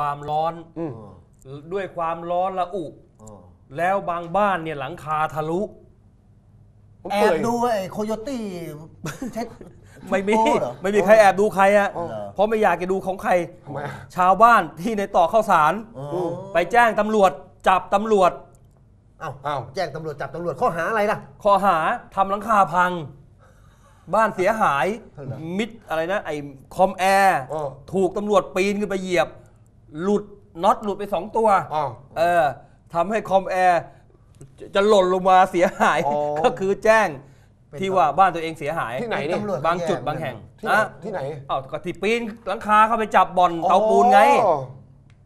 ความร้อน อืม ด้วยความร้อนละอุอ๋อแล้วบางบ้านเนี่ยหลังคาทะลุ ผมแอเปื่บอยดูไอ้โคโยตี้เช็ดไม่มีโอ้เหรอ ไม่มีใครแอบดูใครอะอ๋อเหรอ เพราะไม่อยากจะดูของใคร ทำไมอะชาวบ้านที่ในต่อข้าวสาร อ๋อไปแจ้งตำรวจจับตำรวจ เอ้าอ้าวแจ้งตำรวจจับตำรวจข้อหาอะไรล่ะ ข้อหาทำหลังคาพัง บ้านเสียหายเหรอมิดอะไรนะ ไอ้คอมแอร์ อ๋อ ถูกตำรวจปีนขึ้นไปเหยียบ หลุดน็อตหลุดไปสองตัวอ้าวเออทำให้คอมแอร์จะจะหล่นลงมาเสียหาย อ๋อ ก็คือแจ้งเป็นที่ว่าบ้านตัวเองเสียหายที่ไหนเป็นเนี่ยตำรวจ บางจุดแย่บางแห่งที่ไหนนะที่ไหนอ้าวก็ที่ปีนหลังคาเข้าไปจับบ่อนเตาปูนไง อ๋อ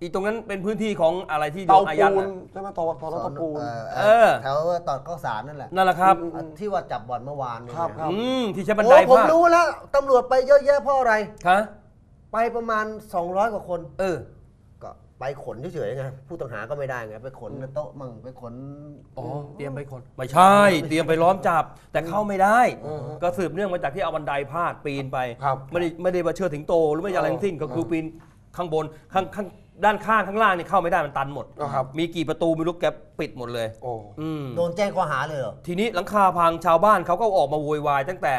อีตรงนั้นเป็นพื้นที่ของอะไรที่โดเตานอายัดปูนน่ะ ใช่ไหมเตาเตาเตาปูน เอเอออแถวตอนข้าวสารนั่นแหละนั่นแหละครับอะที่ว่าจับบ่อนเมื่อวานเนี่ยครับครับ อืมที่ใช้บันโอ้ไดผมพาดรู้แล้วตำรวจไปเยอะแยะเพราะอะไรคะไปประมาณ 200 กว่าคน เออก็ ไปขนเฉยๆไงผู้ต้องหาก็ไม่ได้ไงไปขนโต๊ะมั่งไปขน อ๋อเตรียมไปคนไม่ใช่ เตรียมไปล้อมจับ แต่เข้าไม่ได้ ก็สืบเนื่องมาจากที่เอาบันไดพาดปีนไป ครับไม่ได้ไม่ได้มาเชื่อถึงโตหรือไม่อะไรทั้งสิ้นก็คือปีนข้างบนข้างข้างด้านข้างข้างล่างนี่เข้าไม่ได้มันตันหมด อ๋อครับ มีกี่ประตูไม่รู้แกปิดหมดเลยโอ้ อืม โดนแจ้งข้อหาเลยเหรอ ทีนี้หลังคาพังชาวบ้านเขาก็ออกมาโวยวายตั้งแต่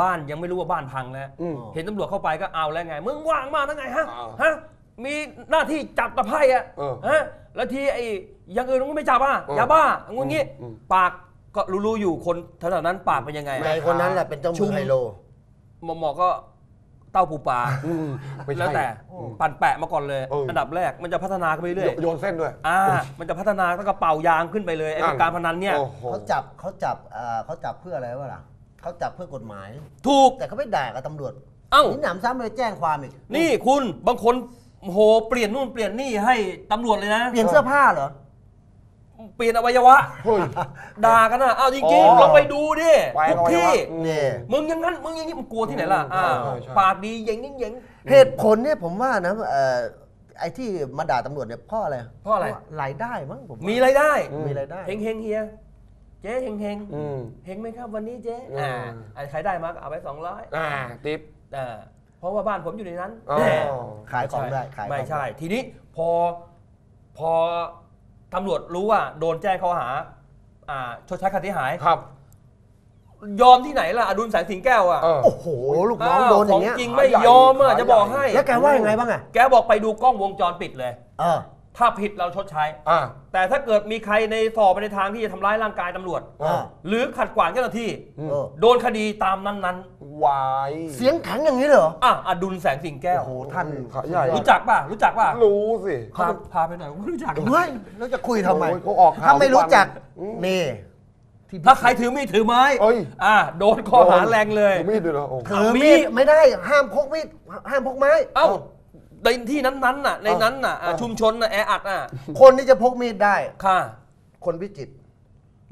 บ้านยังไม่รู้ว่าบ้านพังแล้ว อืมเห็นตำรวจเข้าไปก็เอาแล้วไง มึงว่างมากทั้งไงฮะ อ่า ฮะ มีหน้าที่จับตะไคร่อะเออฮะแล้วทีไอ้อยังอื่นมึงไม่จับอะเอออย่าบ้างูงี้อืม ปากก็รู้ๆอยู่คนแถวๆนั้นปากเป็นยังไงในคนนั้นแหละเป็นเจ้าชุมืมอไฮโล หมอหมอก็เต้าปูปลาอืมไม่แล้วใช่ แต่ปั่นแปะมาก่อนเลย เอออั อันดับแรกมันจะพัฒนาขึ้นไปเรื่อยโยนเส้นด้วยอ่า มันจะพัฒนาตั้งกระเป๋ายางขึ้นไปเลยไอ้นั่นการพนันเนี่ย โอ้โห เขาจับเขาจับเอ่อเขาจับเพื่ออะไรวะล่ะเขาจับเพื่อกฎหมาย ถูก แต่เขาไม่ด่ากับตำรวจเอ้า นี่หนำซ้ำไปแจ้งความอีก นี่คุณบางคน โหเปลี่ยนนู่นเปลี่ยนนี่ให้ตำรวจเลยนะเปลี่ยนเสื้อผ้าเหรอ เปลี่ยนอวัยวะเฮ้ย ด่ากันนะเอาจอ๋ริงอๆลองไปดูดิไปทุกอวัยที่วะอืมนี่ มึงอยังงั้นมึงอย่างนี้มึงกลัวที่ไหนล่ะอืมอ่าใช่ใช่ ปากดีเย่งนิ่งเย่ง เหตุผลเนี่ยผมว่านะเอ่อไอ้ที่มาด่าตำรวจเนี่ยเพ่ออะไรเพราะอะไร รายได้มั้งผมว่ามีรายได้อืมมีรายได้ เฮงเฮงๆเฮียเจ๊เฮงเฮงๆอืม เฮงไหมครับวันนี้เจ๊อืมอ่า อ่าใครได้มาก็เอาไปสองร้อยอ่า ติ๊บ อ่า เพราะว่าบ้านผมอยู่ในนั้นอ๋อแหมขายของได้ขายของ ไม่ใช่ ทีนี้พอพอตำรวจรู้ว่าโดนแจ้งข้อหาอ่าชดใช้ค่าเสียหาย ครับยอมที่ไหนล่ะอดุลแสงสิงแก้วอะเออ โอ้โห ลูกน้องโดนอย่างเงี้ย ขจริงไม่ยอมอะจะบอกให้ แล้วแกว่ายังไงบ้างอะ แกบอกไปดูกล้องวงจรปิดเลย เออ ถ้าผิดเราชดใช้ อ่า แต่ถ้าเกิดมีใครในสอบไปในทางที่จะทำร้ายร่างกายตำรวจ อ่า หรือขัดขวางเจ้าหน้าที่ เออ โดนคดีตามนั้น วายเสียงแข็งอย่างนี้เหรอๆอะอดุลแสงสิงแก้ว โอ้โหท่านเขาใหญ่รู้จักป่ะ รู้จักป่ะรู้สิพาพาไปหน่อยไม่รู้จักเฮ้ยแล้วจะคุยทำไม โอ้ยเขาออกข่าวถ้าไม่รู้จักทุกวันอืมนี่ที่ถ้าใครถือมีดถือไม้เอ้ย อะโดนข้อหาแรงเลยถือมีดด้วยเหรอโอ้ ถือมีดไม่ได้ห้ามพกมีดห้ามพกไม้ เอ้าในที่นั้นๆน่ะ ในนั้นน่ะอะเอ้า ชุมชนน่ะแออัดอะคนที่จะพกมีดได้ ค่ะ คนพิจิตร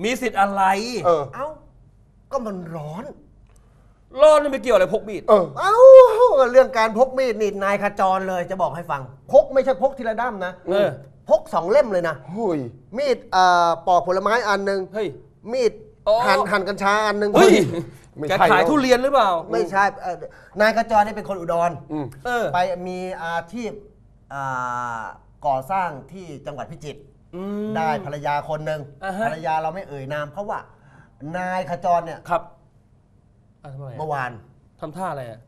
มีสิทธิ์อะไร เออ เอ้าก็มันร้อน ร้อนนี่ไม่เกี่ยวอะไรพกมีด เออ เอ้าเรื่องการพกมีดนี่นายขจรเลยจะบอกให้ฟัง พกไม่ใช่พกทีละด้ามนะเออ พกสองเล่มเลยนะเฮ้ยมีดเอ่อปอกผลไม้อันหนึ่งเฮ้ย มีดอ๋อ หั่นหั่นกัญชาอันหนึ่งเฮ้ยไม่แกใช่ขายแล้ว ทุเรียนหรือเปล่า ไม่ใช่เอ่อนายขจรนี่เป็นคนอุดร อืม เออ ไปมีอาชีพอ่าก่อสร้างที่จังหวัดพิจิตรอืม ได้ภรรยาคนหนึ่งอ่าฮะ ภรรยาเราไม่เอ่ยนามเพราะว่า นายขจรเนี่ย ครับอะ ทำไมเมื่อะอวานทำท่าอะไรอะ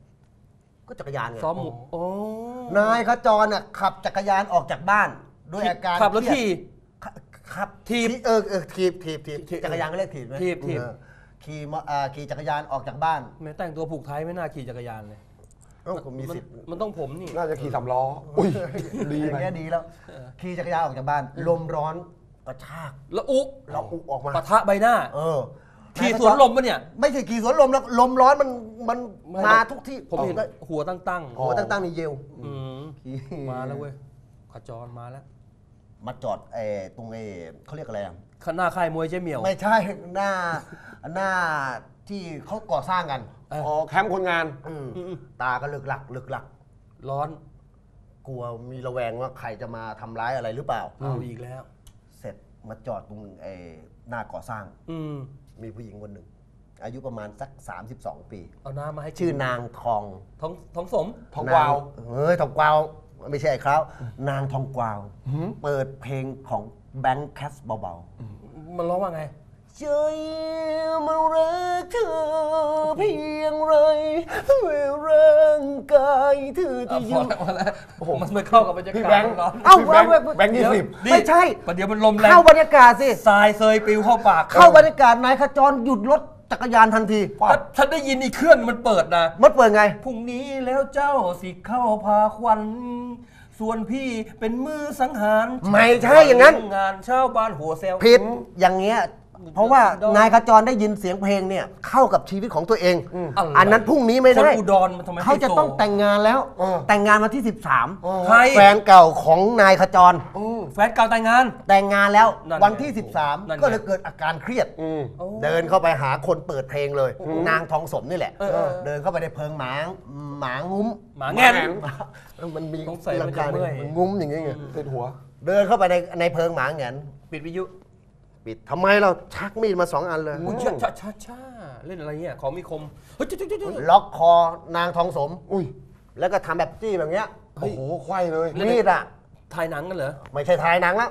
ก็จักรยานไงซ้อมหมูโอ้นายขจรเนี่ยขับจักรยานออกจากบ้าน ด้วยอาการขับแล้วเครียดที่ ขับขับถีบเออเออถีบถีบถีบถีบจักรยานก็เรียกถีบไหมถีบถีบ เออขี่มออ่าขี่จักรยานออกจากบ้านแม้แต่งตัวผูกไทยไม่น่าขี่จักรยานเลยเอ้าผมมีสิทธิ์นมันต้องผมนี่ น่าจะขี่สามล้อ อุ้ย ดีอย่างไปเงี้ยดีแล้วขี่จักรยานออกจากบ้าน ลมร้อนกระชากแล้วอุเราอุออกมาปะทะใบหน้า เออ ขี่สวนลมปะเนี่ย ไม่ใช่ขี่สวนลมแล้วลมร้อนมันมันไม่มาทุกที่ผมเห็นก็หัวตั้งตั้งหัวตั้งๆนี่เยลๆอืมขี่มาแล้วเว้ยขจรมาแล้วมาจอดเออตรงเออเขาเรียกอะไรอะข้างหน้าค่ายมวยเจ๊เหมียว ไม่ใช่หน้าหน้าที่เขาก่อสร้างกันเอออ๋อแคมป์คนงานอืมอืมตาก็ลึกหลักลึกหลัก ร้อน กลัวมีระแวงว่าใครจะมาทำร้ายอะไรหรือเปล่าเอาอีกแล้ว เสร็จมาจอดตรงเออ หน้าก่อสร้าง อืมมีผู้หญิงคนหนึ่ง อายุประมาณสัก 32 ปี เอาน้ำมาให้กิชื่อนางทองท้องท้องสมทองกวาว นเฮ้ยทองกวาว ไม่ใช่เขานางทองกวาว เปิดเพลงของแบงค์แคสเบามันร้องว่าไงๆ ใจมารักเธอเพียงไรเมื่อร่างกายเธอจะอะอพอยู่แล้วพอแล้วมันไม่เข้ากับบรรยากาศพี่แบงค์ร้อนเอ้าพี่แบงค์เอาเอาแบงค์ยี่สิบ นี่ไม่ใช่ ประเดี๋ยวมันลมแรงเข้าบรรยากาศสิ ทรายเซยปิวเข้าปากเข้าบรรยากาศนายขจรหยุดรถจักรยานทันที ถ้าฉันได้ยินอีกเครื่องมันเปิดนะ มันเปิดไง พรุ่งนี้แล้วเจ้าสิเข้าพาควัน ส่วนพี่เป็นมือสังหารไม่ใช่อย่างนั้น งานเช่าบ้านหัวเซลผิดอย่างเงี้ย เพราะว่าอุดรนายขจรได้ยินเสียงเพลงเนี่ยเข้ากับชีวิตของตัวเอง อะไรอันนั้นพรุ่งนี้ไม่คนได้อุดรมันทำไมเขาจะต้องแต่งงานแล้ว เออ แต่งงานวันที่ใคร13แฟนเก่าของนายขจรแฟนเก่าแต่งงาน แต่งงานแล้วนั่นไงวันที่ นั่นไง13 ก็เลยเกิดอาการเครียดอืมโอ้เดินเข้าไปหาคนเปิดเพลงเลย นางทองสมนี่แหละ เออเออ เดินเข้าไปในเพิงหมาหมางุ้ม หมาแง่นมันมีสงสัยมันจะเมื่อยงุ้มอย่างเงี้ยไงติดหัว เดินเข้าไปในในเพิงหมาแงนปิดวิทยุ ปิดทำไมเราชักมีดมาสองอันเลย อุ้ยช้าช้าช้าช้าเล่นอะไรเนี่ยของมีคมเฮ้ยจุ๊จุ๊จุ๊จุ๊ ล็อกคอนางทองสม อุ้ยแล้วก็ทำแบบจี้แบบเนี้ยโอ้โหไขว้เลยมีดอะ ถ่ายหนังกันเหรอไม่ใช่ถ่ายหนังแล้ว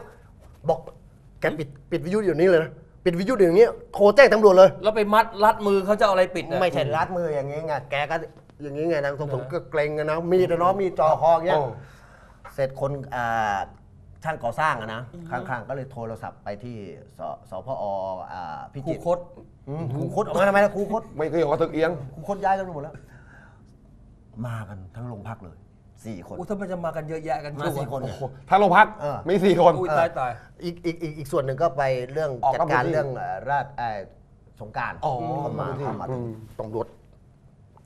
บอกแกปิดปิดวิทยุอยู่นี้เลยนะปิดวิทยุอยู่อย่างนี้โทรแจ้งตำรวจเลย แล้วไปมัดรัดมือเขาจะเอาอะไรปิดนะไม่ใช่รัดมืออย่างงี้ไงแกก็อย่างงี้ไงนางทองสมก็เกรงกันนะมีดอะเนาะมีดจ่อคออย่างเงี้ย โอ้ เสร็จคนอ่า ช่างก่อสร้างอะนะข้างๆก็เลยโทรศัพท์ไปที่สสพออ่าพิครูจิตรคดอืมครูคดออกมาทำไมล่ะครูคด ไม่เคยออกมาตึกเอียงครูคดย้ายกันหมดแล้ว มากันทั้งโรงพักเลยสี่คน อุ้ยถ้ามันจะมากันเยอะแยะกันมาสี่คนโอ้เนี่ยโหถ้าโรงพักเออ มีสี่คน อุ้ยตายตาย อีกอีกอีกอีกส่วนหนึ่งก็ไปเรื่องออกจัดการนอกพื้นที่ เรื่องเอ่อราชเอ่อสงกรารอ๋อ เข้ามาพื้นที่เข้ามาอืมตำรวจ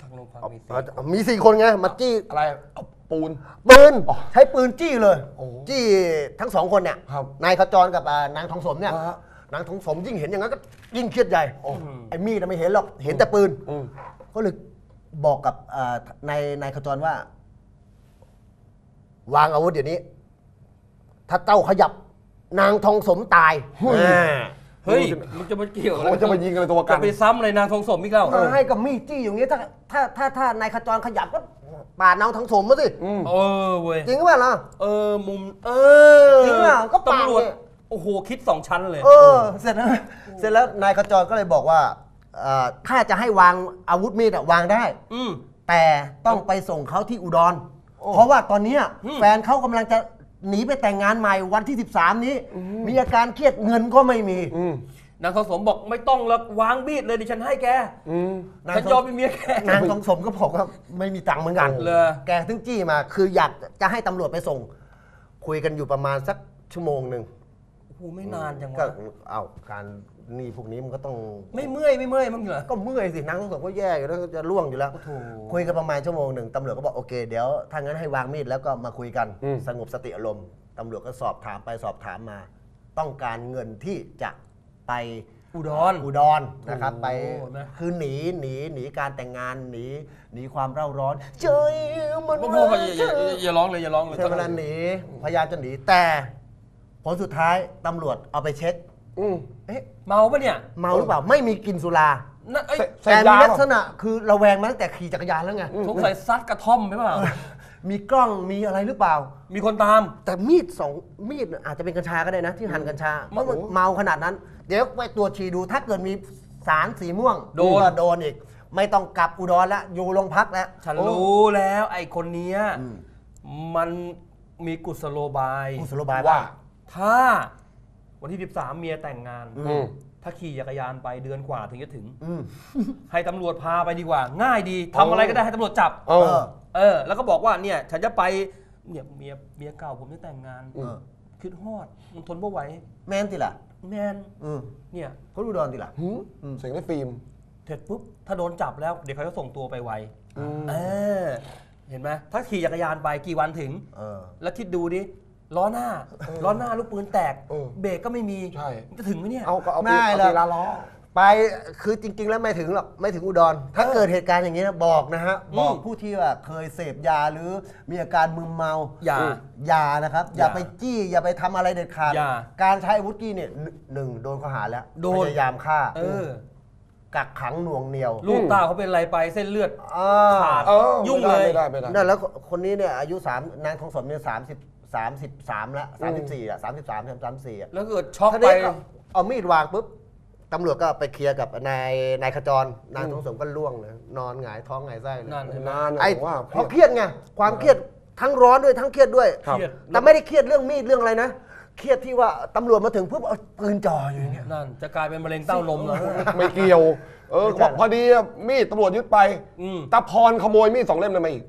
ทางโรงพักมีเอ่อมีสี่คนไงมาจี้อะไรเอา ปูน ปืนอ๋อใช้ปืนจี้เลย โอ้จี้ทั้งสองคนเนี่ยครับนายขจรกับอ่านางทองสมเนี่ยอ่าฮะนางทองสมยิ่งเห็นอย่างนั้นก็ยิ่งเครียดใหญ่โอ้ไอ้มีดน่ะไม่เห็นหรอกเห็นแต่ปืนอืม ก็เลยบอกกับอ่านายนายขจรว่า วางอาวุธเดี๋ยวนี้ ถ้าเจ้าขยับ นางทองสมตายเฮ้ยอ่าเฮ้ยมันจะมาเกี่ยวอไรเขาจะมายิงอะไรตัวกัน จะไปซ้ำอะไรนางทองสมอีกแล้วก็ให้กับมีดจี้อย่างนี้ถ้าถ้าถ้าถ้านายขจรขยับก็ ปาดนางทองสมมาสิอืมเออเว้ยจริงหรือเปล่าล่ะเออมุม เออจริงเปล่าก็ปาดตำรวจเนี่ย โอ้โหคิดสองชั้นเลย เออเสร็จแล้วเสร็จแล้วนายขจรก็เลยบอกว่าเอ่อถ้าจะให้วางอาวุธมีดอะวางได้ อืม แต่ต้องไปส่งเขาที่อุดร เพราะว่าตอนเนี้ยอืม แฟนเขากำลังจะหนีไปแต่งงานใหม่วันที่ 13 นี้ มีอาการเครียดเงินก็ไม่มีอืม นางทองสมบอกไม่ต้องแล้ววางบีดเลยดิฉันให้แกอืมนางฉันยอมเป็นเมียแก นางทองสมก็บอกว่าไม่มีตังค์เหมือนกันเหรอ แกถึงจี้มา คืออยากจะให้ตำรวจไปส่ง คุยกันอยู่ประมาณสักชั่วโมงหนึ่งโอ้โหไม่นานจังก็วะเอาการหนี่พวกนี้มันก็ต้อง ไม่เมื่อยไม่เมื่อยมั้งเหรอ ก็เมื่อยสินางทองสมก็แย่อยู่แล้วจะล่วงอยู่แล้ว โอ้โหคุยกันประมาณชั่วโมงหนึ่งตำรวจก็บอกโอเคเดี๋ยวถ้างั้นให้วางมีดแล้วก็มาคุยกันอืม สงบสติอารมณ์ตำรวจก็สอบถามไปสอบถามมา ต้องการเงินที่จะ ไปอุดรอุดรนะครับโอ้โหไปนะคือหนีหนีหนีการแต่งงานหนีหนีความเร่าร้อนเจยมันพ่อพ่ออย่าอย่าอย่าอย่าร้องเลยอย่าร้องเลยใช่เวลาหนีพยายามจะหนีแต่ผลสุดท้ายตำรวจเอาไปเช็คอืมเอ๊ะเมาปะเนี่ยเมาหรือเปล่าไม่มีกลินสุรานั่นเอ้ยเสแต่พมียาลักเปษล่าณะคือระแวงมาตั้งแต่ขี่จักรยานแล้วไงสงสัยซัดกระท่อมไหมเปล่ามีกล้องมีอะไรหรือเปล่า มีคนตาม แต่มีดสองมีดอาจจะเป็นกัญชาก็ได้นะ ที่หั่นกัญชาเพราะมันเมาขนาดนั้น เดี๋ยวไปตรวจฉี่ดูถ้าเกิดมีสารสีม่วงโดน ก็โดนอีก ไม่ต้องกลับอุดรแล้วอยู่โรงพักแล้วฉันโอ้ รู้แล้วไอ้คนเนี้ยอืมมันมีกุศโลบายกุศโลบายว่าว่า ถ้าวันที่ 13 เมียแต่งงาน อืม ถ้าขี่จักรยานไปเดือนกว่าถึงจะถึง อืมให้ตำรวจพาไปดีกว่า ง่ายดีทำอะไรก็ได้ให้ตำรวจจับ เอเออ อ เออ แล้วก็บอกว่าเนี่ยฉันจะไปเนี่ยเมียเมียเก่าผมจะแต่งงานเออคิดฮอดมันทนไม่ไหว แม่นติล่ะ แมนอืมเนี่ยเขาดูดอนติล่ะหืมเสียงได้ฟิล์ม เสร็จปุ๊บถ้าโดนจับแล้วเดี๋ยวเขาจะส่งตัวไปไวอืม เออเห็นไหมถ้าขี่จักรยานไปกี่วันถึง เออ แล้วคิดดูดิล้อหน้าล้อหน้าลูกปืนแตก เออเบรกก็ไม่มี ใช่มันจะถึงไหมเนี่ย เอาก็เอาไม่ปีหรอกเอาปีละล้อ ไปคือจริง ๆ แล้วไม่ถึงหรอกไม่ถึงอุดร ถ้าเกิดเหตุการณ์อย่างนี้นะบอกนะฮะอืมบอกผู้ที่ว่าเคยเสพยาหรือมีอาการมึนเมาอย่าอย่านะครับ อย่าอย่าไปจี้อย่าไปทำอะไรเด็ดขาดอย่า การใช้อาวุธจี้เนี่ยหนึ่งหนึ่งโดนข้อหาแล้วโดน พยายามฆ่าเออ กักขังหน่วงเหนียวลูกตาเขาเป็นอะไรไปเส้นเลือด อ่า ขาด เออยุ่งไม่ได้เลยไม่ได้ไม่ได้ นั่นแล้วคนนี้เนี่ยอายุสามนางทองสมเนี่ยสามสิบสามสิบสามแล้วสามสิบสี่ละสามสิบสามสามสี่อะแล้วเกิดช็อกทีไปนี้ก็เอามีดวางปุ๊บ ตำรวจก็ไปเคลียร์กับนายนายขจรนางทองสมก็ล่วงเลยนอนหงายท้องหงายไส้เลยนั่นเห็นไหมนานไอ้ผมว่าเพราะเครียดไงความเครียดทั้งร้อนด้วยทั้งเครียดด้วย ครับ เครียด แต่ไม่ได้เครียดเรื่องมีดเรื่องอะไรนะ เครียดที่ว่าตำรวจมาถึงปุ๊บเอาปืนจ่ออยู่อย่างเงี้ย นั่นจะกลายเป็นมะเร็งเต้านมแล้ว ไม่เกี่ยว เออไม่ใช่ พอดีอะมีดตำรวจยึดไปอืม ตาพรขโมยมีดสองเล่มเลยมาอีก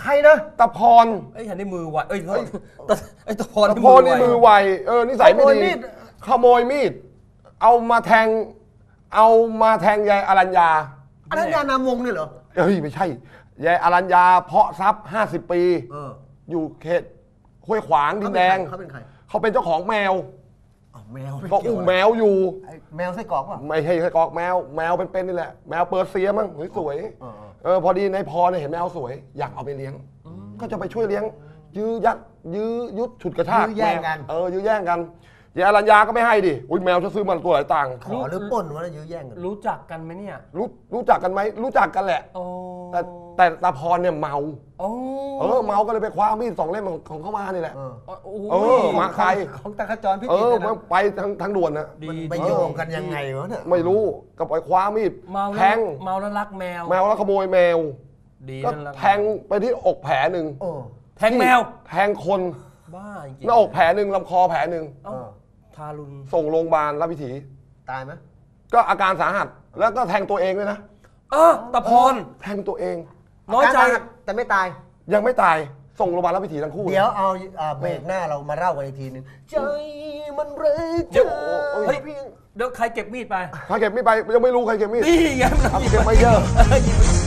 ใครนะตาพรไอ้ยฉันนี่มือไวเอ้ยโทษแต่ไอ้ตะพรตาพรนี่มือไวเออนิสัยไม่ขโมยดีมีด ขโมยมีด เอามาแทง เอามาแทงยายอรัญญาอันนั้นยานามวงนี่เหรอเฮ้ยไม่ใช่ยายอรัญญาเพาะทรัพย์50 ปี เอออยู่เขตห้วยขวางดินแดง เขาเป็นใครเขาเป็นเจ้าของแมวอ้าวแมวก็อุ้มแมวอยู่ ไอ้แมวไส้กรอกป่ะ ไม่ใช่ไส้กรอกแมว แมวเป็นๆนี่แหละ แมวเปอร์เซียมั้งสวยๆเออ เออพอดีในพรเนี่ยเห็นแมวสวย อยากเอาไปเลี้ยง ก็จะไปช่วยเลี้ยง ยื้อยัดยื้อยุดฉุดกระชากยื้อแย่งกันมวเออยื้อแย่งกัน ยายอรัญญาก็ไม่ให้ดิอุ้ยแมวจะซื้อมาตัวหลายตังค์ขอหรือปล้นวะนะยื้อแย่งกันรู้จักกันไหมเนี่ยรู้รู้จักกันไหมรู้จักกันแหละ โอ้แต่แต่ตาพรเนี่ยเมาโอ้เออเมาก็เลยไปคว้ามีดสองเล่มของของเขามานี่แหละ เออโอ้เออมาใคร ของตาขจรพิเอจิตรอเนี่ยมันนะไปทางทางด่วนนะดีมันดีไปโยงกันยังไงวะเนี่ยไม่รู้ก็ไปคว้ามีดเมาแทแล้วงเมาแล้วรักแมวแมวแล้วขโมยแมว ดีก็นั่นรักแทงไปที่อกแผลหนึ่งโอ้ แทงแมว แทงคนบ้าจริงๆหน้าอกแผลหนึ่งลำคอแผลหนึ่ง เอ้า ทารุณส่งโรงพยาบาลรับวิถีตายไหมก็อาการสาหัสแล้วก็แทงตัวเองด้วยนะเออตะพร แทงตัวเอง น้อยใจาการสาหัสแต่ไม่ตาย ยังไม่ตายส่งโรงพยาบาลรับวิถีทั้งคู่เดี๋ยวเอาอ่าเบรกหน้าเรามาเล่ากันอีกทีหนึงใจมันเรักเธเดี๋ยวอเฮ้ยเพียงเดี๋ยวใครเก็บมีดไปถ้าเก็บไม่ไปยังไม่รู้ใครเก็บมีดนี่ไงเอาเก็บไม่เยอะ หยิบ